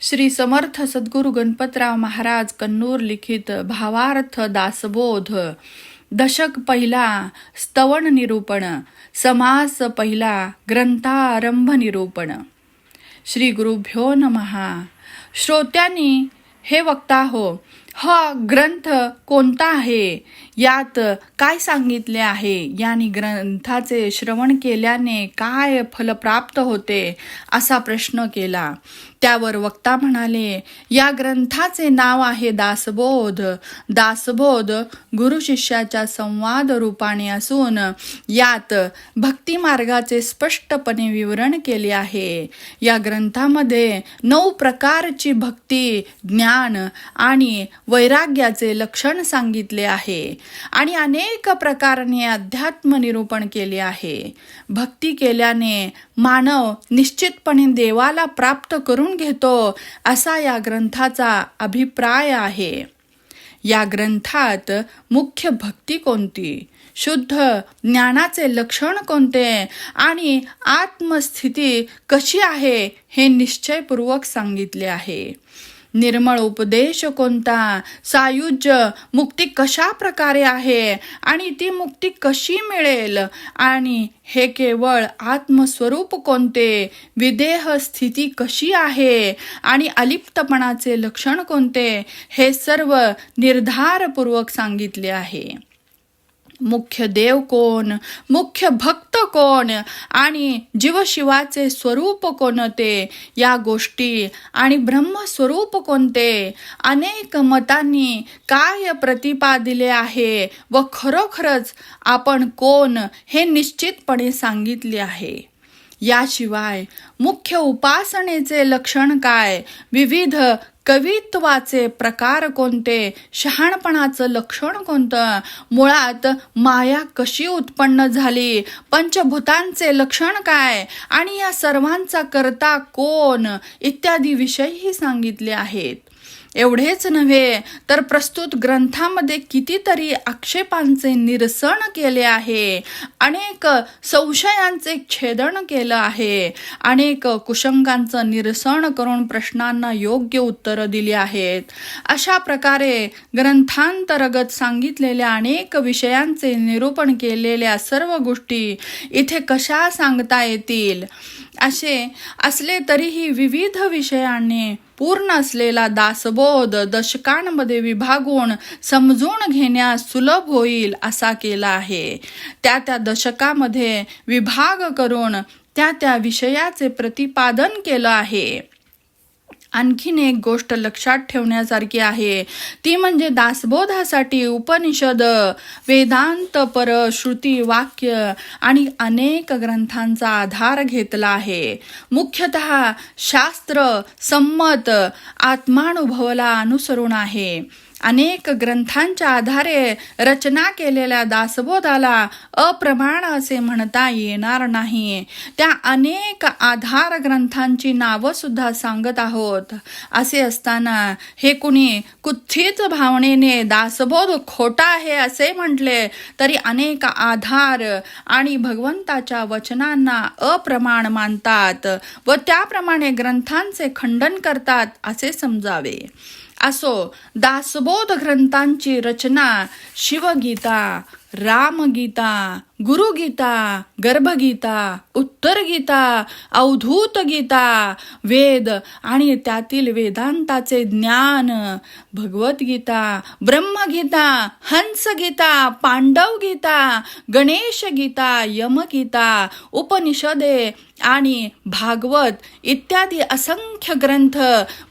श्री समर्थ सद्गुरु गणपतराव महाराज कन्नूर लिखित भावार्थ दासबोध. दशक पहिला स्तवण निरूपण समास पहिला ग्रंथारंभ निरूपण. श्री गुरुभ्यो नमहा श्रोत्यांनी हे वक्ता हो हा ग्रंथ कोणता आहे? यात काय सांगितले आहे? याने ग्रंथाचे श्रवण केल्याने काय फल प्राप्त होते? असा प्रश्न केला. त्यावर वक्ता म्हणाले या ग्रंथाचे नाव आहे दासबोध. दासबोध गुरु शिष्याच्या संवाद रूपाने असून यात भक्ती मार्गाचे स्पष्टपणे विवरण केले आहे. या ग्रंथामध्ये नऊ प्रकारची भक्ती ज्ञान आणि वैराग्याचे लक्षण सांगितले आहे आणि अनेक प्रकाराने अध्यात्म निरूपण केले आहे. भक्ती केल्याने मानव निश्चितपणे देवाला प्राप्त करून घेतो असा या ग्रंथाचा अभिप्राय आहे. या ग्रंथात मुख्य भक्ती कोणती? शुद्ध ज्ञानाचे लक्षण कोणते? आणि आत्मस्थिती कशी आहे हे निश्चयपूर्वक सांगितले आहे. निर्मळ उपदेश कोणता? सायुज्य मुक्ती कशा प्रकारे आहे? आणि ती मुक्ती कशी मिळेल? आणि हे केवळ आत्मस्वरूप कोणते? विदेह स्थिती कशी आहे? आणि अलिप्तपणाचे लक्षण कोणते? हे सर्व निर्धारपूर्वक सांगितले आहे. मुख्य देव कोण? मुख्य भक्त कोण? आणि जीवशिवाचे स्वरूप कोणते या गोष्टी आणि ब्रह्मस्वरूप कोणते? अनेक मतांनी काय प्रतिपादिले आहे व खरोखरच आपण कोण हे निश्चितपणे सांगितले आहे. याशिवाय मुख्य उपासनेचे लक्षण काय? विविध कवित्वाचे प्रकार कोणते? शहाणपणाचं लक्षण कोणतं? मुळात माया कशी उत्पन्न झाली? पंचभूतांचे लक्षण काय? आणि या सर्वांचा करता कोण? इत्यादी विषयही सांगितले आहेत. एवढेच नव्हे तर प्रस्तुत ग्रंथामध्ये कितीतरी आक्षेपांचे निरसन केले आहे अनेक संशयांचे छेदन केलं आहे अनेक कुशंकांचं निरसन करून प्रश्नांना योग्य उत्तरं दिली आहेत. अशा प्रकारे ग्रंथांतर्गत सांगितलेल्या अनेक विषयांचे निरूपण केलेल्या सर्व गोष्टी इथे कशा सांगता येतील? असे असले तरीही विविध विषयांनी पूर्ण असलेला दासबोध दशकांमध्ये विभागून समजून घेण्यास सुलभ होईल असा केला आहे. त्या त्या दशकामध्ये विभाग करून त्या त्या विषयाचे प्रतिपादन केलं आहे. आणखीन एक गोष्ट लक्षात ठेवण्यासारखी आहे. ती म्हणजे दासबोधासाठी उपनिषद वेदांत पर श्रुती वाक्य आणि अनेक ग्रंथांचा आधार घेतला आहे. मुख्यतः शास्त्र संमत आत्मानुभवला अनुसरून आहे. अनेक ग्रंथांच्या आधारे रचना केलेल्या दासबोधाला अप्रमाण असे म्हणता येणार नाही. त्या अनेक आधार ग्रंथांची नावं सुद्धा सांगत आहोत. असे असताना हे कुणी कुत्थित भावनेने दासबोध खोटा आहे असे म्हटले तरी अनेक आधार आणि भगवंताच्या वचनांना अप्रमाण मानतात व त्याप्रमाणे ग्रंथांचे खंडन करतात असे समजावे. असो दासबोध ग्रंथांची रचना शिवगीता रामगीता गुरुगीता गर्भगीता उत्तर गीता अवधूत गीता वेद आणि त्यातील वेदांताचे ज्ञान भगवद्गीता ब्रह्मगीता हंसगीता पांडव गीता यमगीता उपनिषदे आणि भागवत इत्यादी असंख्य ग्रंथ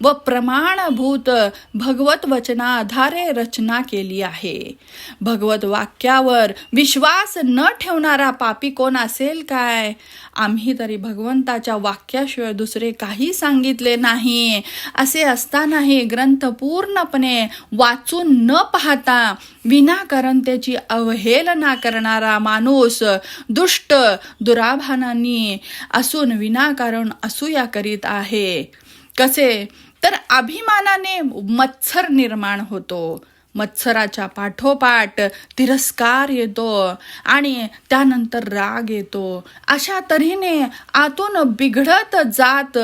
व प्रमाणभूत भगवत वचनाधारे रचना केली आहे भगवत वाक्यावर विश्वास न ठेवणारा पापी कोण असेल काय? आम्ही तरी भगवंताच्या वाक्याशिवाय दुसरे काही सांगितले नाही. असे असतानाही ग्रंथ पूर्णपणे वाचून न पाहता विनाकारण त्याची अवहेलना करणारा माणूस दुष्ट दुराभानांनी असून विनाकारण असूया करीत आहे. कसे? तर अभिमानाने मत्सर निर्माण होतो. मत्सराच्या पाठोपाठ तिरस्कार येतो आणि त्यानंतर राग येतो. अशा तऱ्हेने आतून बिघडत जात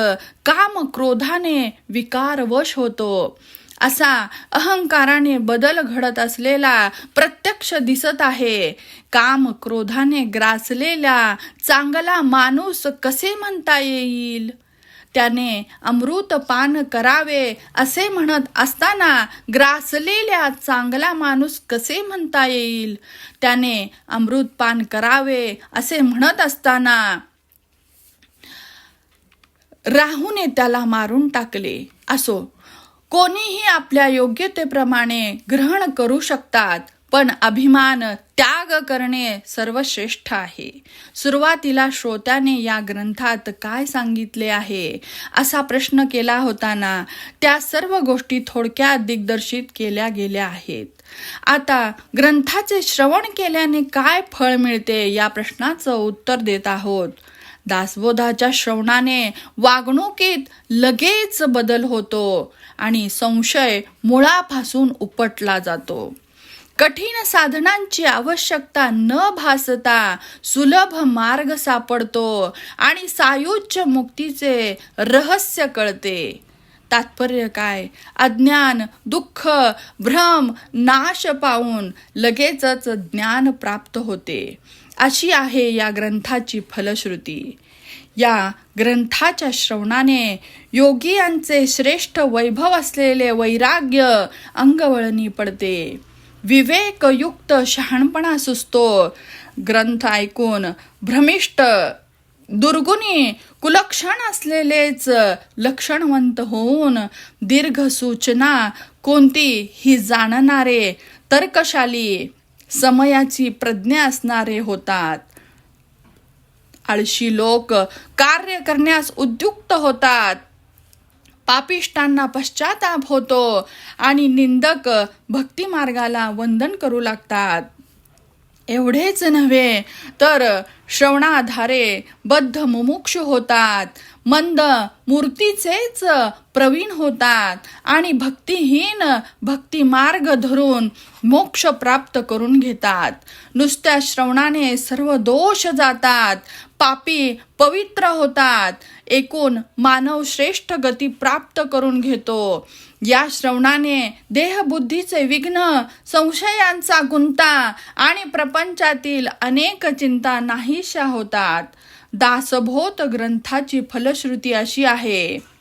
काम क्रोधाने विकारवश होतो. असा अहंकाराने बदल घडत असलेला प्रत्यक्ष दिसत आहे. काम क्रोधाने ग्रासलेला चांगला माणूस कसे म्हणता येईल? त्याने अमृत पान करावे असे म्हणत असताना ग्रासलेल्या चांगला माणूस कसे म्हणता येईल? त्याने अमृत पान करावे असे म्हणत असताना राहूने त्याला मारून टाकले. असो कोणीही आपल्या योग्यतेप्रमाणे ग्रहण करू शकतात. पण अभिमान त्याग करणे सर्वश्रेष्ठ आहे. सुरुवातीला श्रोत्याने या ग्रंथात काय सांगितले आहे? असा प्रश्न केला होताना त्या सर्व गोष्टी थोडक्यात दिग्दर्शित केल्या गेल्या आहेत. आता ग्रंथाचे श्रवण केल्याने काय फळ मिळते या प्रश्नाचं उत्तर देत आहोत. दासबोधाच्या श्रवणाने वागणुकीत लगेच बदल होतो आणि संशय मुळापासून उपटला जातो. कठीण साधनांची आवश्यकता न भासता सुलभ मार्ग सापडतो आणि सायुज्य मुक्तीचे रहस्य कळते. तात्पर्य काय? अज्ञान दुःख भ्रम नाश पाहून लगेचच ज्ञान प्राप्त होते. अशी आहे या ग्रंथाची फलश्रुती. या ग्रंथाच्या श्रवणाने योगियांचे श्रेष्ठ वैभव असलेले वैराग्य अंगवळणी पडते. विवेकयुक्त शहाणपणा सुचतो. ग्रंथ ऐकून भ्रमिष्ट दुर्गुणी कुलक्षण असलेलेच लक्षणवंत होऊन दीर्घ सूचना कोणती ही जाणणारे तर्कशाली समयाची प्रज्ञा असणारे होतात. आळशी लोक कार्य करण्यास उद्युक्त होतात. पापिष्टांना पश्चाताप होतो आणि निंदक भक्ती मार्गाला वंदन करू लागतात. एवढेच नव्हे तर श्रवणाधारे बद्ध मुमुक्ष होतात. मंद मूर्तीचेच प्रवीण होतात आणि भक्तिहीन भक्ती मार्ग धरून मोक्ष प्राप्त करून घेतात. नुसत्या श्रवणाने सर्व दोष जातात. पापी पवित्र होतात. एकूण मानव श्रेष्ठ गती प्राप्त करून घेतो. या श्रवणाने देहबुद्धीचे विघ्न संशयांचा गुंता आणि प्रपंचातील अनेक चिंता नाहीशा होतात. दासभोत ग्रंथाची फलश्रुती अशी आहे.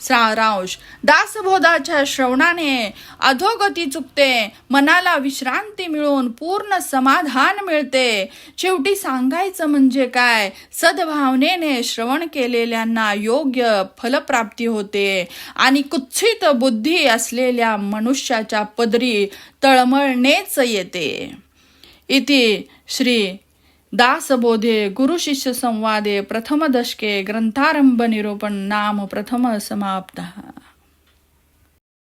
सारांश. दासबोधाच्या श्रवणाने अधोगती चुकते. मनाला विश्रांती मिळून पूर्ण समाधान मिळते. शेवटी सांगायचं म्हणजे काय? सद्भावनेने श्रवण केलेल्यांना योग्य फलप्राप्ती होते. आणि कुत्सित बुद्धी असलेल्या मनुष्याच्या पदरी तळमळणेच येते. इति श्री दासबोधे गुरुशिष्य संवादे प्रथम दशके ग्रंथारंभ निरूपण नाम प्रथम समाप्तः